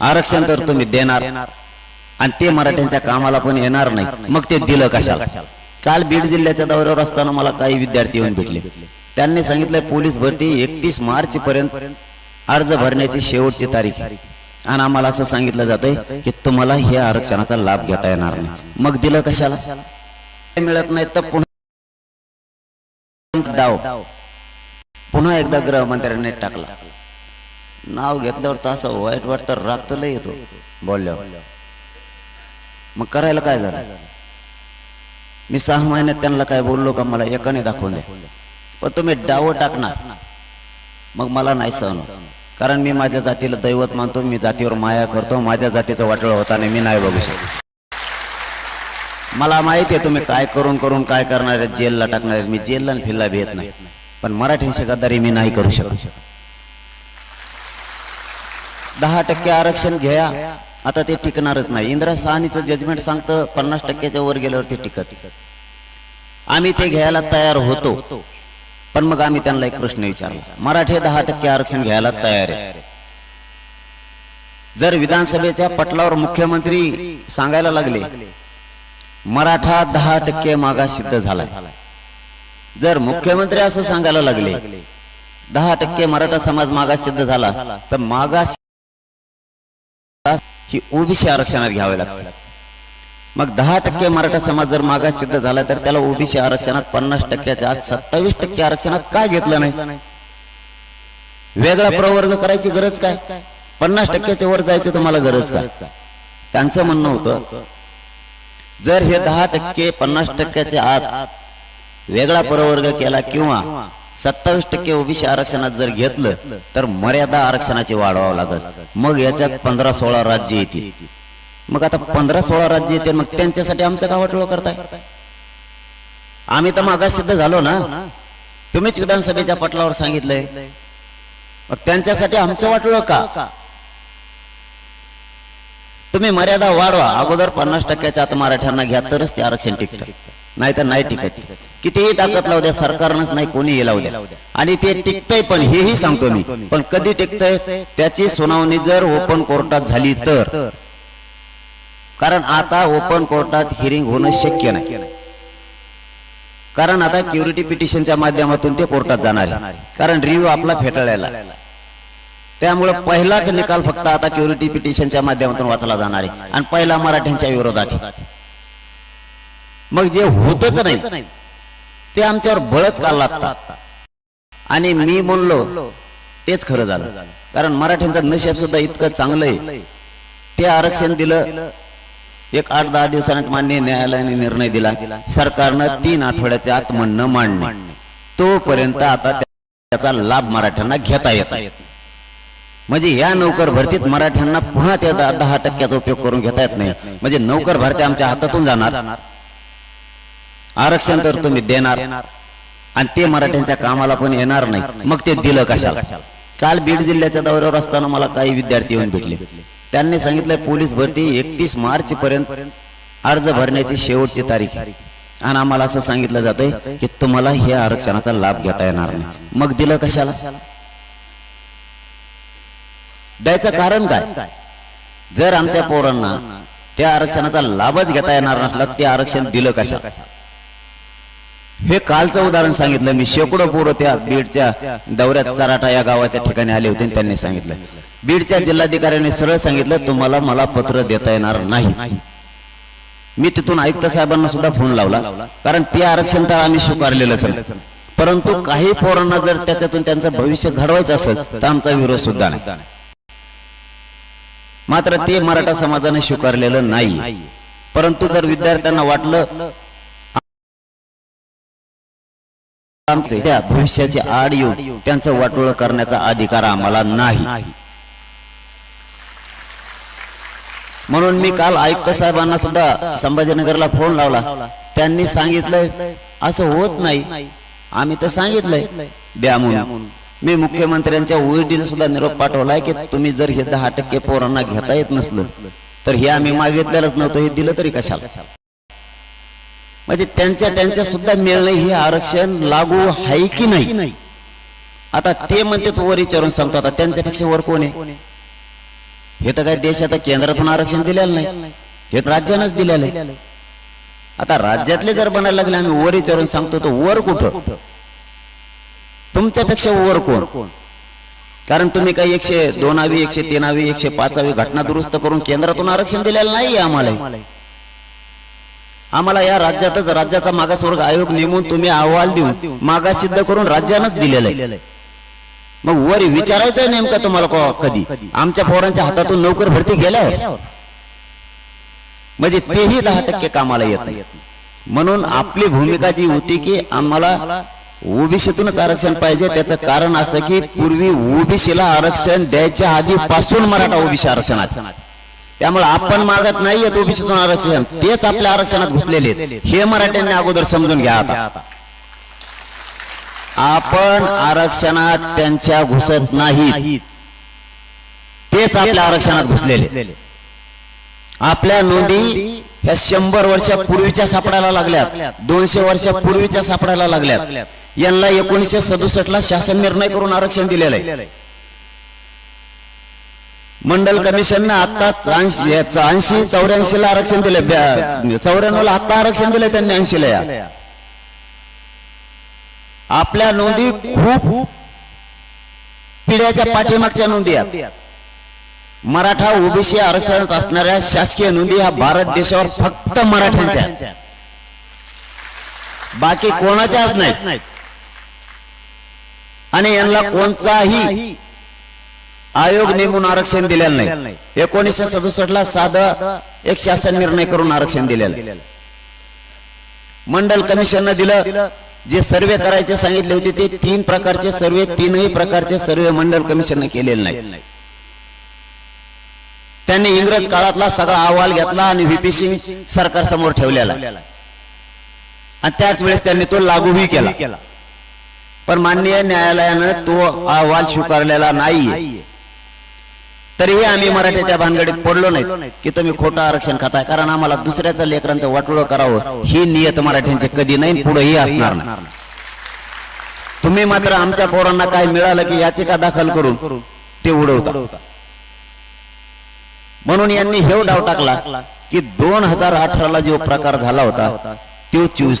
आरक्षण तर तुम्ही देणार. आणि ते मराठ्यांच्या कामाला पण येणार नाही. मग ते दिलं कशाला? काल बीड जिल्ह्याच्या दौऱ्यावर असताना मला काही विद्यार्थी येऊन भेटले. त्यांनी सांगितलं पोलीस भरती एकतीस मार्च पर्यंत अर्ज भरण्याची शेवटची तारीख आहे. आणि आम्हाला असं सांगितलं जातंय की तुम्हाला हे आरक्षणाचा लाभ घेता येणार नाही. मग दिलं कशाला? मिळत नाही तर पुन्हा डाव. पुन्हा एकदा गृहमंत्र्यांनी टाकला. नाव घेतल्यावर तर असं वाईट वाटतं राग लय येतो. बोलल्यावर मग करायला काय झालं? मी सहा महिन्यात त्यांना काय बोललो का मला एकाने दाखवून द्या. पण तुम्ही डाव टाकणार. मग मला नाही सहन कारण मी माझ्या जातीला दैवत मानतो मी जातीवर माया करतो माझ्या जातीचं होता होताना मी नाही बघू शकतो. मला माहिती आहे तुम्ही काय करून करून काय करणार आहेत जेलला टाकणार आहेत. मी जेलला आणि फिरला भेट नाही. पण मराठी गद्दारी मी नाही करू शकत. दहा टक्के आरक्षण घ्या. आता ते टिकणारच नाही. इंदिरा साहनीचं जजमेंट सांगतं पन्नास टक्क्याच्या वर गेल्यावर ते टिकत. आम्ही ते घ्यायला तयार होतो. पण मग आम्ही त्यांना एक प्रश्न विचारला. मराठे दहा टक्के आरक्षण घ्यायला तयार आहे जर विधानसभेच्या पटलावर मुख्यमंत्री सांगायला लागले मराठा दहा टक्के मागास सिद्ध झालाय. जर मुख्यमंत्री असं सांगायला लागले दहा टक्के मराठा समाज मागास सिद्ध झाला तर मागास ही ओबीसी आरक्षणात घ्यावे लागते. मग दहा टक्के मराठा समाज जर मागास सिद्ध झाला तर त्याला ओबीसी आरक्षणात पन्नास टक्क्याच्या सत्तावीस टक्के आरक्षणात काय घेतलं नाही? वेगळा प्रवर्ग करायची गरज काय? पन्नास टक्क्याच्या वर जायचं तुम्हाला गरज काय त्यांचं म्हणणं होतं जर हे दहा टक्के पन्नास टक्क्याच्या आत वेगळा प्रवर्ग केला किंवा सत्तावीस टक्के ओबीसी आरक्षणात जर घेतलं तर मर्यादा आरक्षणाची वाढवावं लागत मग याच्यात पंधरा सोळा राज्य येतील. मग आता पंधरा सोळा राज्य येतील मग त्यांच्यासाठी आमचं का वाटोळ करताय? आम्ही तर मागास सिद्ध झालो ना. तुम्हीच विधानसभेच्या पटलावर सांगितलंय. मग त्यांच्यासाठी आमचं वाटलं का? तुम्ही मर्यादा वाढवा. अगोदर पन्नास टक्क्याच्या आत मराठ्यांना घ्या तरच ते आरक्षण टिकतं. नाही तर नाही टिकत. कितीही ताकद लावू द्या सरकारनंच नाही कोणी लावू द्या. आणि ते टिकतंय पण हेही सांगतो मी. पण कधी टिकतंय त्याची सुनावणी जर ओपन कोर्टात झाली तर. कारण आता ओपन कोर्टात हिअरिंग होणं शक्य नाही. कारण आता क्युरिटी पिटिशनच्या माध्यमातून ते कोर्टात जाणार आहे. कारण रिव्ह्यू आपला फेटाळायला त्यामुळे पहिलाच निकाल फक्त आता क्युरिटी पिटिशनच्या माध्यमातून वाचला जाणार आहे. आणि पहिला मराठ्यांच्या विरोधात. मग जे होतच नाही ते आमच्यावर बळच काल लागतात आणि मी म्हणलो तेच खरं झालं. कारण मराठ्यांचं नशीब सुद्धा इतकं चांगलं आहे ते आरक्षण दिलं एक आठ दहा दिवसांनीच मान्य न्यायालयाने निर्णय दिला. सरकारनं तीन आठवड्याच्या आत म्हणणं मांडणे. तोपर्यंत आता त्याचा लाभ मराठ्यांना घेता येत नाही. म्हणजे या नौकर भरतीत मराठ्यांना पुन्हा त्या दहा- दहा टक्क्याचा उपयोग करून घेता येत नाही. म्हणजे नौकर भरती आमच्या हातातून जाणार. आरक्षण तर तुम्ही देणार. आणि ते मराठ्यांच्या कामाला पण येणार नाही. मग ते दिलं कशाला? काल बीड जिल्ह्याच्या दौऱ्यावर असताना मला काही विद्यार्थी येऊन भेटले. त्यांनी सांगितलं पोलीस भरती एकतीस मार्च पर्यंत अर्ज भरण्याची शेवटची तारीख आहे. आणि आम्हाला असं सांगितलं जातंय की तुम्हाला हे आरक्षणाचा लाभ घेता येणार नाही. मग दिलं कशाला? द्यायचं कारण काय? जर आमच्या पोरांना त्या आरक्षणाचा लाभच घेता येणार नसला ते आरक्षण दिलं कशा हे कालचं उदाहरण सांगितलं. मी शेकडो पोरं त्या बीडच्या दौऱ्यात चराटा या गावाच्या ठिकाणी आले होते त्यांनी सांगितलं. बीडच्या जिल्हाधिकाऱ्यांनी सरळ सांगितलं तुम्हाला मला पत्र देता येणार नाही. मी तिथून आयुक्त साहेबांना सुद्धा फोन लावला कारण ते आरक्षण तर आम्ही स्वीकारलेलंच नाही परंतु काही पोरांना जर त्याच्यातून त्यांचं भविष्य घडवायचं असेल तर आमचा विरोध सुद्धा नाही. मात्र ते मराठा समाजाने स्वीकारलेलं नाही. परंतु जर विद्यार्थ्यांना वाटलं आमचे त्या भविष्याची आड येऊन त्यांचं वाटोळ करण्याचा अधिकार आम्हाला नाही. म्हणून मी काल आयुक्त साहेबांना सुद्धा संभाजीनगरला फोन लावला. त्यांनी सांगितलंय असं होत नाही. आम्ही तर सांगितलंय द्या म्हणून. मी मुख्यमंत्र्यांच्या ओईडीला सुद्धा निरोप पाठवलाय की तुम्ही जर हे दहा टक्के पोरांना घेता येत नसलं तर हे आम्ही मागितलेलंच नव्हतं हे दिलं तरी कशाला? म्हणजे त्यांच्या त्यांच्या सुद्धा मिळणं हे आरक्षण लागू आहे की नाही? आता ते म्हणते तो वर विचारून सांगतो आता. त्यांच्यापेक्षा वर कोण आहे? हे तर काही देशात केंद्रातून आरक्षण दिलेलं नाही. हे राज्यानंच दिलेलं आहे. आता राज्यातले जर बनायला लागले आम्ही वर विचारून सांगतो तर वर कुठं? तुमच्यापेक्षा वर कोण? कारण तुम्ही काही एकशे दोनावी एकशे तीनावी एकशे पाचावी घटना दुरुस्त करून केंद्रातून आरक्षण दिलेलं नाही आम्हाला. आम्हाला या राज्यातच राज्याचा मागासवर्ग आयोग नेमून तुम्ही अहवाल देऊन मागास सिद्ध करून राज्यानंच दिलेलं आहे. मग वर विचारायचं नेमकं तुम्हाला कधी? आमच्या पोरांच्या हातातून नोकर भरती गेल्यावर? म्हणजे तेही दहा टक्के कामाला येत नाही. म्हणून आपली भूमिका जी होती की आम्हाला ओबीसीतूनच आरक्षण पाहिजे त्याचं कारण असं की पूर्वी ओबीसीला आरक्षण द्यायच्या आधीपासून मराठा ओबीसी आरक्षणात. त्यामुळे आपण मागत नाही येत ओबीसीतून आरक्षण. तेच आपल्या आरक्षणात घुसलेले आहेत. हे मराठ्यांनी अगोदर समजून घ्या आता. आपण आरक्षणात त्यांच्या घुसत नाही तेच आपल्या आरक्षणात घुसलेले आपल्या नोंदी ह्या शंभर वर्षापूर्वीच्या सापडायला लागल्यात. दोनशे वर्षापूर्वीच्या सापडायला लागल्यात. यांना एकोणीसशे सदुसष्ट ला शासन निर्णय करून आरक्षण दिलेलं आहे. मंडल कमिशननं आता ऐंशी चौऱ्याऐंशी ला आरक्षण दिलं म्हणजे चौऱ्याण्णव ला आता आरक्षण दिलं त्यांनी ऐंशी ला आपल्या नोंदी खूप पिढ्याच्या पाठीमागच्या नोंदी आहेत. मराठा ओबीसी आरक्षणात असणाऱ्या शासकीय नोंदी ह्या भारत देशावर फक्त मराठ्यांच्या बाकी कोणाच्याच नाहीत. आणि यांना कोणताही आयोग नेमून आरक्षण दिलेलं नाही. एकोणीसशे सदुसष्ट ला साधं एक शासन निर्णय करून आरक्षण दिलेलं आहे. मंडल कमिशननं दिलं जे सर्वे करायचे सांगितले होते ते तीन प्रकारचे सर्वे तीनही प्रकारचे सर्वे मंडल कमिशननं केलेले नाही त्यांनी इंग्रज काळातला सगळा अहवाल घेतला आणि व्हीपी सिंग सरकार समोर ठेवलेला आणि त्याच वेळेस त्यांनी तो लागूही केला. पण माननीय न्यायालयानं तो अहवाल स्वीकारलेला नाहीये. तरीही आम्ही मराठीच्या भानगडीत पडलो नाही की तुम्ही खोटं आरक्षण खाताय. कारण आम्हाला दुसऱ्याचं लेकरांचं वाटोळं करावं ही नियत मराठ्यांची कधी नाही पुढेही असणार नाही. तुम्ही मात्र आमच्या पोरांना काय मिळालं की याचिका दाखल करून ते उडवता? म्हणून यांनी हेव डाव टाकला की दोन हजार अठराला जो प्रकार झाला होता तो चोवीस